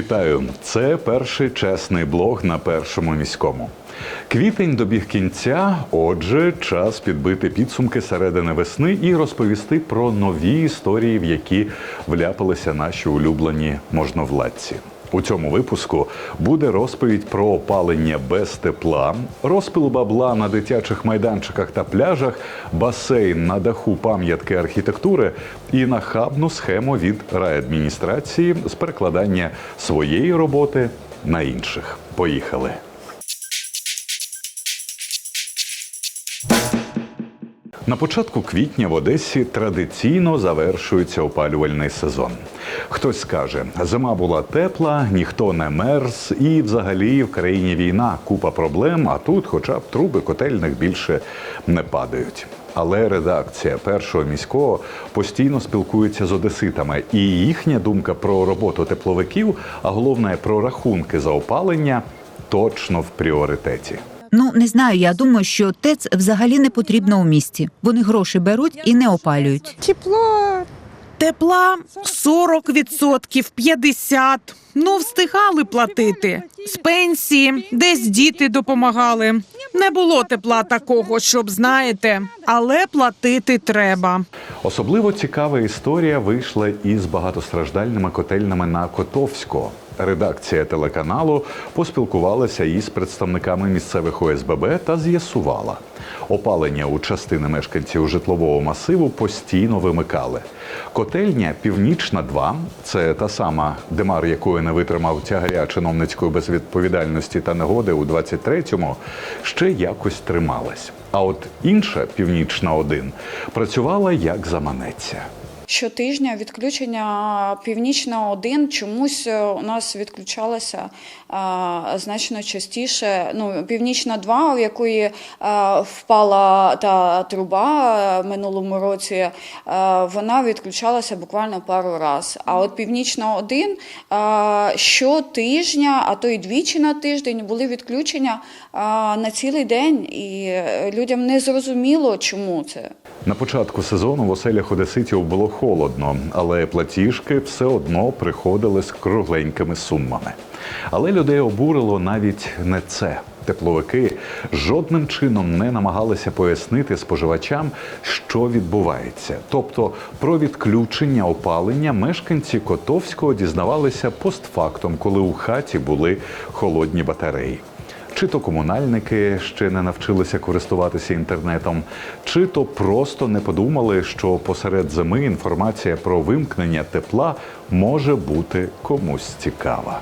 Вітаю! Це перший чесний блог на першому міському. Квітень добіг кінця. Отже, час підбити підсумки середини весни і розповісти про нові історії, в які вляпалися наші улюблені можновладці. У цьому випуску буде розповідь про опалення без тепла, розпил бабла на дитячих майданчиках та пляжах, басейн на даху пам'ятки архітектури і нахабну схему від райадміністрації з перекладання своєї роботи на інших. Поїхали. На початку квітня в Одесі традиційно завершується опалювальний сезон. Хтось скаже, зима була тепла, ніхто не мерз, і взагалі в країні війна, купа проблем. А тут, хоча б труби котельних більше не падають. Але редакція першого міського постійно спілкується з одеситами, і їхня думка про роботу тепловиків, а головне про рахунки за опалення, точно в пріоритеті. Ну не знаю. Я думаю, що ТЕЦ взагалі не потрібно у місті. Вони гроші беруть і не опалюють. Тепло Тепла 40%, 50%. Ну, встигали платити. З пенсії, десь діти допомагали. Не було тепла такого, щоб знаєте, але платити треба. Особливо цікава історія вийшла із багатостраждальними котельнями на Котовського. Редакція телеканалу поспілкувалася із представниками місцевих ОСББ та з'ясувала, опалення у частини мешканців житлового масиву постійно вимикали. Котельня Північна 2 це та сама демар, якої не витримав тягаря чиновницької безвідповідальності та негоди у 23-му, ще якось трималась. А от інша Північна 1 працювала як заманеться. Щотижня відключення північна 1 чомусь е, у нас відключалося а, значно частіше. Ну, північна 2, у якої а, впала та труба е, минулому році, е, вона відключалася буквально пару раз. А от північна 1 а, щотижня, а то й двічі на тиждень були відключення на цілий день, і е, людям не зрозуміло, чому це. На початку сезону в оселях одеситів було холодно, але платіжки все одно приходили з кругленькими сумами. Але людей обурило навіть не це. Тепловики жодним чином не намагалися пояснити споживачам, що відбувається. Тобто про відключення опалення мешканці Котовського дізнавалися постфактом, коли у хаті були холодні батареї. Чи то комунальники ще не навчилися користуватися інтернетом, чи то просто не подумали, що посеред зими інформація про вимкнення тепла може бути комусь цікава.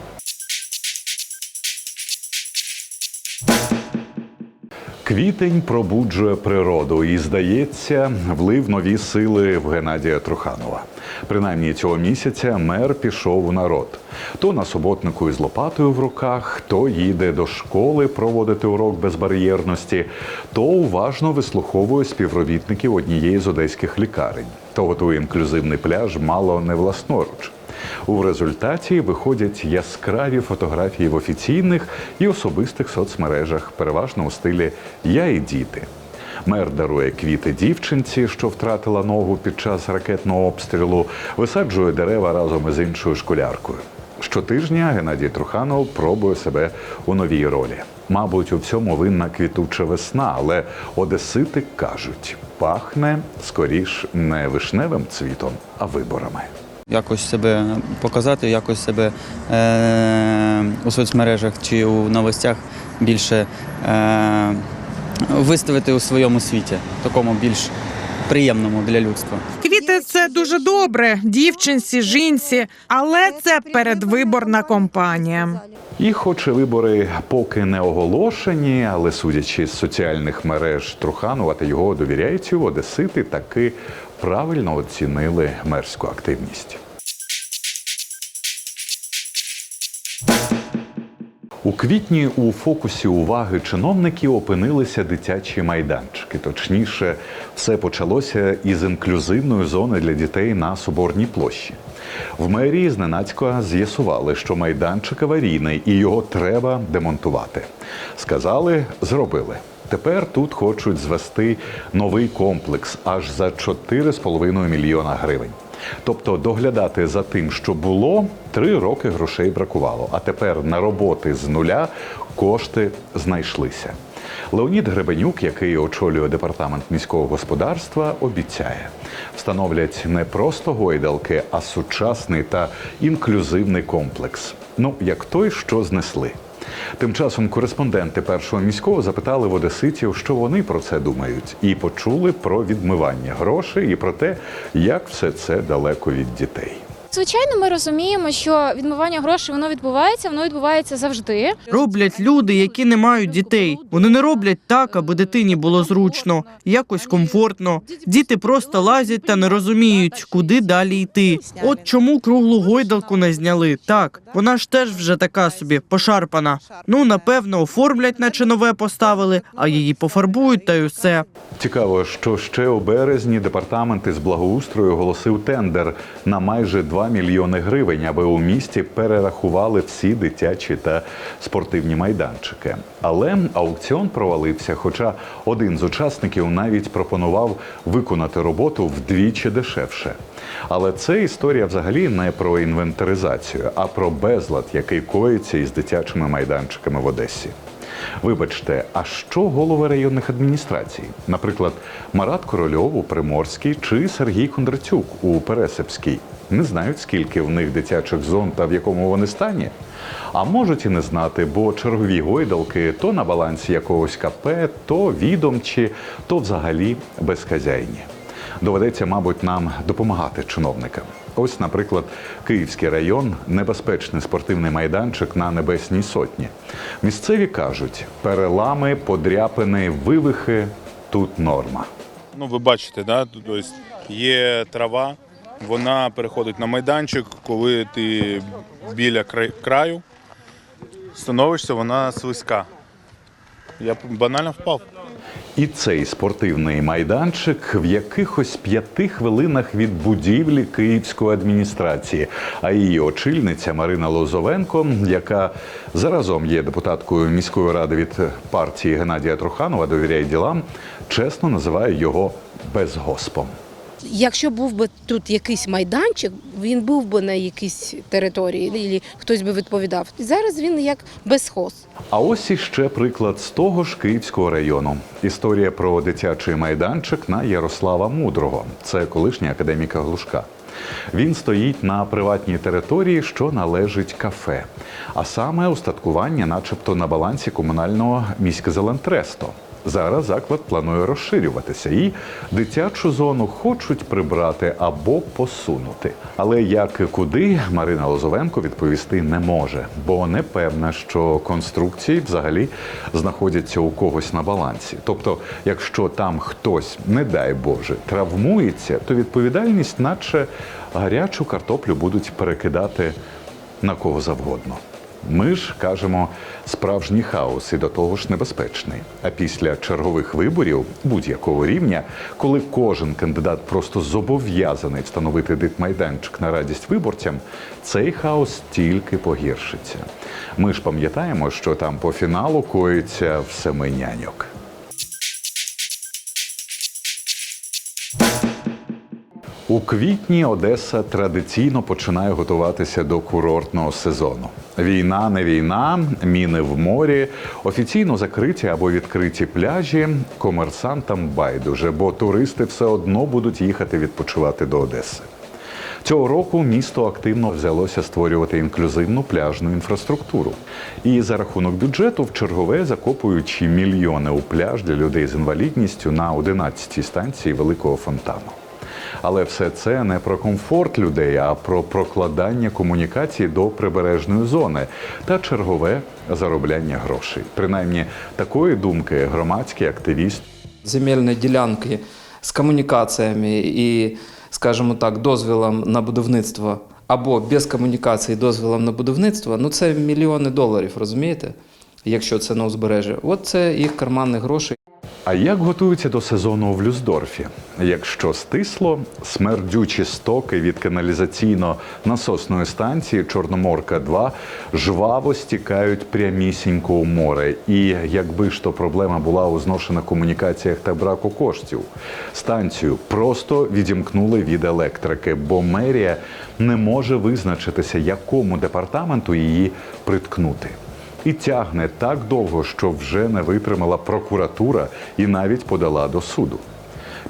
Квітень пробуджує природу і, здається, влив нові сили в Геннадія Труханова. Принаймні цього місяця мер пішов у народ. То на суботнику із лопатою в руках, то їде до школи проводити урок безбар'єрності, то уважно вислуховує співробітників однієї з одеських лікарень, то готує інклюзивний пляж мало не власноруч. У результаті виходять яскраві фотографії в офіційних і особистих соцмережах, переважно у стилі Я і діти. Мер дарує квіти дівчинці, що втратила ногу під час ракетного обстрілу, висаджує дерева разом із іншою школяркою. Щотижня Геннадій Труханов пробує себе у новій ролі. Мабуть, у всьому винна квітуча весна, але одесити кажуть, пахне скоріш не вишневим цвітом, а виборами. Якось себе показати, якось себе е, у соцмережах чи у новостях більше е, виставити у своєму світі, такому більш приємному для людства. Квіти це дуже добре, дівчинці, жінці, але це передвиборна кампанія. І, хоч вибори поки не оголошені, але судячи з соціальних мереж Труханова та його довіряйців, одесити таки правильно оцінили мерську активність. У квітні у фокусі уваги чиновників опинилися дитячі майданчики. Точніше, все почалося із інклюзивної зони для дітей на Соборній площі. В мерії зненацька з'ясували, що майданчик аварійний і його треба демонтувати. Сказали, зробили. Тепер тут хочуть звести новий комплекс аж за 4,5 мільйона гривень. Тобто доглядати за тим, що було, три роки грошей бракувало. А тепер на роботи з нуля кошти знайшлися. Леонід Гребенюк, який очолює департамент міського господарства, обіцяє, встановлять не просто гойдалки, а сучасний та інклюзивний комплекс. Ну як той, що знесли. Тим часом кореспонденти першого міського запитали в одеситів, що вони про це думають, і почули про відмивання грошей і про те, як все це далеко від дітей. Звичайно, ми розуміємо, що відмивання грошей воно відбувається, воно відбувається завжди. Роблять люди, які не мають дітей. Вони не роблять так, аби дитині було зручно, якось комфортно. Діти просто лазять та не розуміють, куди далі йти. От чому круглу гойдалку не зняли. Так, вона ж теж вже така собі пошарпана. Ну напевно, оформлять, наче нове поставили, а її пофарбують та й усе. Цікаво, що ще у березні департамент із благоустрою оголосив тендер на майже 2 мільйони гривень, аби у місті перерахували всі дитячі та спортивні майданчики. Але аукціон провалився. Хоча один з учасників навіть пропонував виконати роботу вдвічі дешевше. Але це історія взагалі не про інвентаризацію, а про безлад, який коїться із дитячими майданчиками в Одесі. Вибачте, а що голови районних адміністрацій? Наприклад, Марат Корольов у Приморській чи Сергій Кондратюк у Пересипській не знають, скільки в них дитячих зон та в якому вони стані. А можуть і не знати, бо чергові гойдалки то на балансі якогось КП, то відомчі, то взагалі безхазяйні. Доведеться, мабуть, нам допомагати чиновникам. Ось, наприклад, Київський район небезпечний спортивний майданчик на Небесній Сотні. Місцеві кажуть, перелами, подряпини, вивихи тут норма. Ну, ви бачите, да? тобто є трава, вона переходить на майданчик, коли ти біля краю становишся, вона слизька. Я банально впав. І цей спортивний майданчик в якихось п'яти хвилинах від будівлі Київської адміністрації. А її очільниця Марина Лозовенко, яка заразом є депутаткою міської ради від партії Геннадія Труханова, довіряє ділам, чесно називає його безгоспом. Якщо був би тут якийсь майданчик, він був би на якійсь території, і хтось би відповідав. Зараз він як безхоз. А ось іще приклад з того ж Київського району. Історія про дитячий майданчик на Ярослава Мудрого. Це колишній академіка Глушка. Він стоїть на приватній території, що належить кафе, а саме устаткування, начебто, на балансі комунального міськзелентресто. Зараз заклад планує розширюватися і дитячу зону хочуть прибрати або посунути. Але як і куди Марина Лозовенко відповісти не може, бо не певна, що конструкції взагалі знаходяться у когось на балансі. Тобто, якщо там хтось, не дай Боже, травмується, то відповідальність, наче гарячу картоплю будуть перекидати на кого завгодно. Ми ж кажемо справжній хаос і до того ж небезпечний. А після чергових виборів будь-якого рівня, коли кожен кандидат просто зобов'язаний встановити дитмайданчик на радість виборцям, цей хаос тільки погіршиться. Ми ж пам'ятаємо, що там по фіналу коїться все няньок. У квітні Одеса традиційно починає готуватися до курортного сезону. Війна не війна, міни в морі, офіційно закриті або відкриті пляжі. Комерсантам байдуже, бо туристи все одно будуть їхати відпочивати до Одеси. Цього року місто активно взялося створювати інклюзивну пляжну інфраструктуру. І за рахунок бюджету в чергове закопуючи мільйони у пляж для людей з інвалідністю на 11-й станції Великого фонтану. Але все це не про комфорт людей, а про прокладання комунікації до прибережної зони та чергове заробляння грошей. Принаймні такої думки громадський активіст земельні ділянки з комунікаціями і, скажімо так, дозвілом на будівництво або без комунікації дозвілом на будівництво, ну це мільйони доларів, розумієте? Якщо це на узбережжі. От це їх карманні гроші. А як готуються до сезону в Люсдорфі? Якщо стисло, смердючі стоки від каналізаційно-насосної станції Чорноморка 2 жваво стікають прямісінько у море. І якби ж то проблема була у зношених комунікаціях та браку коштів, станцію просто відімкнули від електрики, бо мерія не може визначитися, якому департаменту її приткнути. І тягне так довго, що вже не витримала прокуратура і навіть подала до суду.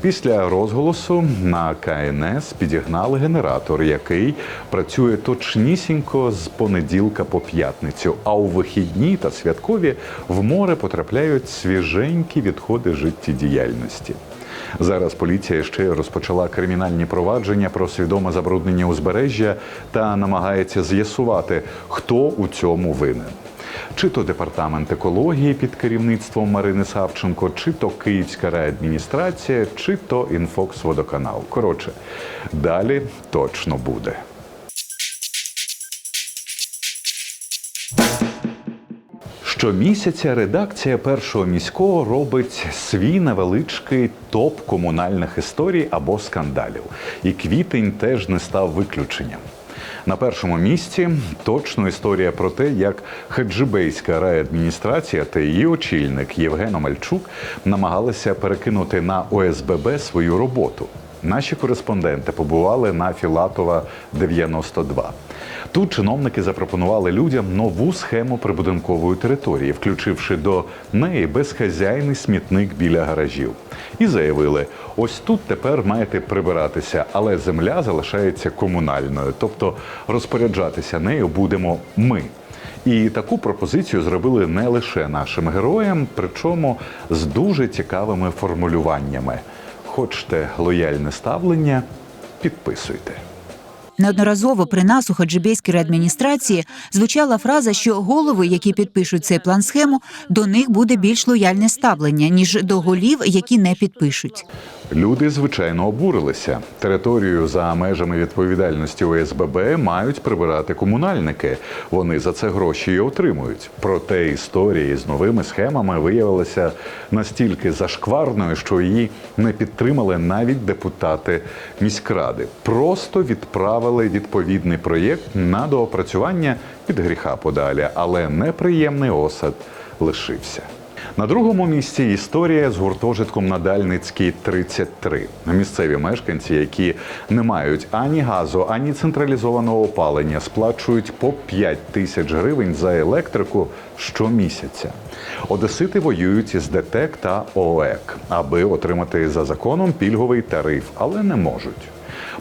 Після розголосу на КНС підігнали генератор, який працює точнісінько з понеділка по п'ятницю. А у вихідні та святкові в море потрапляють свіженькі відходи життєдіяльності. Зараз поліція ще розпочала кримінальні провадження про свідоме забруднення узбережжя та намагається з'ясувати, хто у цьому винен. Чи то департамент екології під керівництвом Марини Савченко, чи то Київська райадміністрація, чи то Інфокс Водоканал. Коротше, далі точно буде. Щомісяця редакція першого міського робить свій невеличкий топ комунальних історій або скандалів. І квітень теж не став виключенням. На першому місці точно історія про те, як Хаджибейська райадміністрація та її очільник Євген Омельчук намагалися перекинути на ОСББ свою роботу. Наші кореспонденти побували на Філатова 92. Тут чиновники запропонували людям нову схему прибудинкової території, включивши до неї безхазяйний смітник біля гаражів. І заявили: ось тут тепер маєте прибиратися, але земля залишається комунальною, тобто розпоряджатися нею будемо ми. І таку пропозицію зробили не лише нашим героям, причому з дуже цікавими формулюваннями. Хочете лояльне ставлення? Підписуйте. Неодноразово при нас у Хаджибейській реадміністрації звучала фраза, що голови, які підпишуть цей план схему, до них буде більш лояльне ставлення ніж до голів, які не підпишуть. Люди звичайно обурилися. Територію за межами відповідальності ОСББ мають прибирати комунальники. Вони за це гроші і отримують. Проте історія з новими схемами виявилася настільки зашкварною, що її не підтримали навіть депутати міськради. Просто відправили відповідний проєкт на доопрацювання від гріха подалі, але неприємний осад лишився. На другому місці історія з гуртожитком на Дальницькій 33. Місцеві мешканці, які не мають ані газу, ані централізованого опалення, сплачують по 5 тисяч гривень за електрику щомісяця. Одесити воюють із ДТЕК та ОЕК, аби отримати за законом пільговий тариф, але не можуть.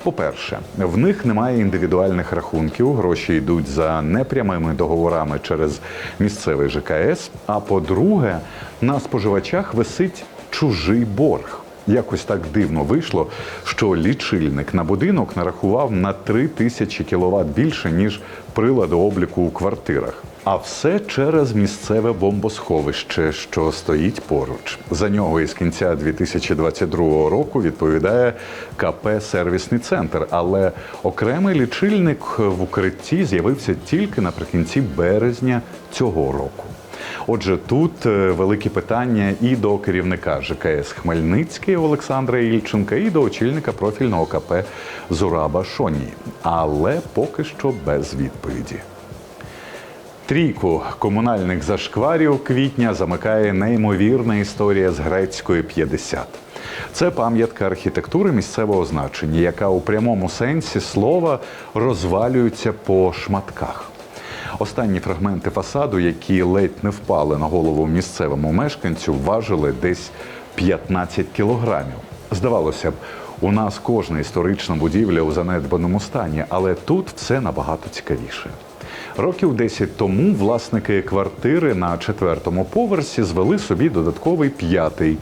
По-перше, в них немає індивідуальних рахунків, гроші йдуть за непрямими договорами через місцевий ЖКС. А по-друге, на споживачах висить чужий борг. Якось так дивно вийшло, що лічильник на будинок нарахував на 3 тисячі кіловат більше, ніж прилади обліку у квартирах. А все через місцеве бомбосховище, що стоїть поруч. За нього із кінця 2022 року відповідає КП Сервісний центр. Але окремий лічильник в укритті з'явився тільки наприкінці березня цього року. Отже, тут е, великі питання і до керівника ЖКС Хмельницький Олександра Ільченка, і до очільника профільного КП Зураба Шоні. Але поки що без відповіді. Трійку комунальних зашкварів квітня замикає неймовірна історія з грецької 50. Це пам'ятка архітектури місцевого значення, яка у прямому сенсі слова розвалюється по шматках. Останні фрагменти фасаду, які ледь не впали на голову місцевому мешканцю, важили десь 15 кілограмів. Здавалося б, у нас кожна історична будівля у занедбаному стані, але тут все набагато цікавіше. Років 10 тому власники квартири на четвертому поверсі звели собі додатковий п'ятий,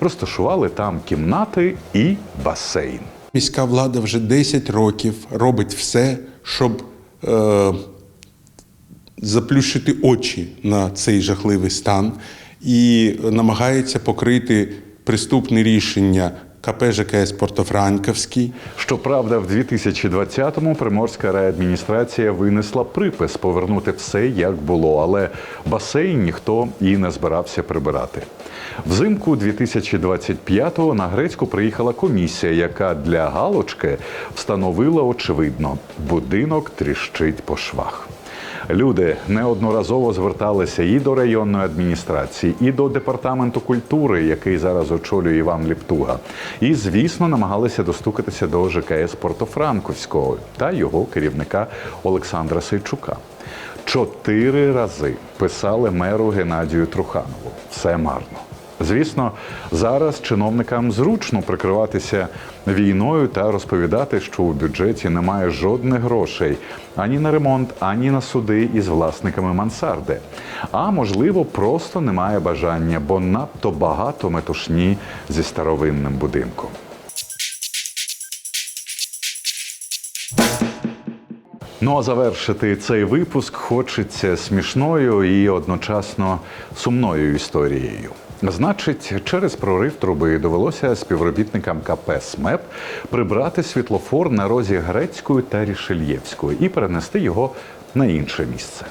розташували там кімнати і басейн. Міська влада вже 10 років робить все, щоб е, заплющити очі на цей жахливий стан і намагається покрити приступне рішення КП ЖКС Портофранківський. Щоправда, в 2020-му приморська райадміністрація винесла припис повернути все як було, але басейн ніхто і не збирався прибирати. Взимку 2025-го на Грецьку приїхала комісія, яка для галочки встановила очевидно, будинок тріщить по швах. Люди неодноразово зверталися і до районної адміністрації, і до департаменту культури, який зараз очолює Іван Ліптуга. І, звісно, намагалися достукатися до ЖКС Портофранковського та його керівника Олександра Сейчука. Чотири рази писали меру Геннадію Труханову. Все марно. Звісно, зараз чиновникам зручно прикриватися війною та розповідати, що у бюджеті немає жодних грошей ані на ремонт, ані на суди із власниками мансарди. А можливо, просто немає бажання, бо надто багато метушні зі старовинним будинком. Ну а завершити цей випуск хочеться смішною і одночасно сумною історією. Значить, через прорив труби довелося співробітникам КП СМЕП прибрати світлофор на розі Грецької та Рішельєвської і перенести його на інше місце.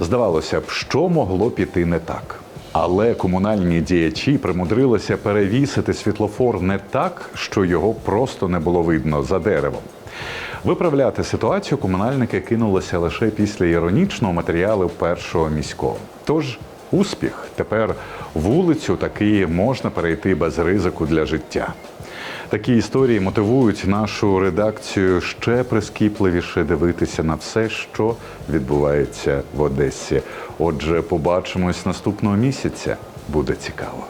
Здавалося б, що могло піти не так. Але комунальні діячі примудрилися перевісити світлофор не так, що його просто не було видно за деревом. Виправляти ситуацію комунальники кинулися лише після іронічного матеріалу першого міського. Тож успіх тепер вулицю таки можна перейти без ризику для життя. Такі історії мотивують нашу редакцію ще прискіпливіше дивитися на все, що відбувається в Одесі. Отже, побачимось наступного місяця. Буде цікаво.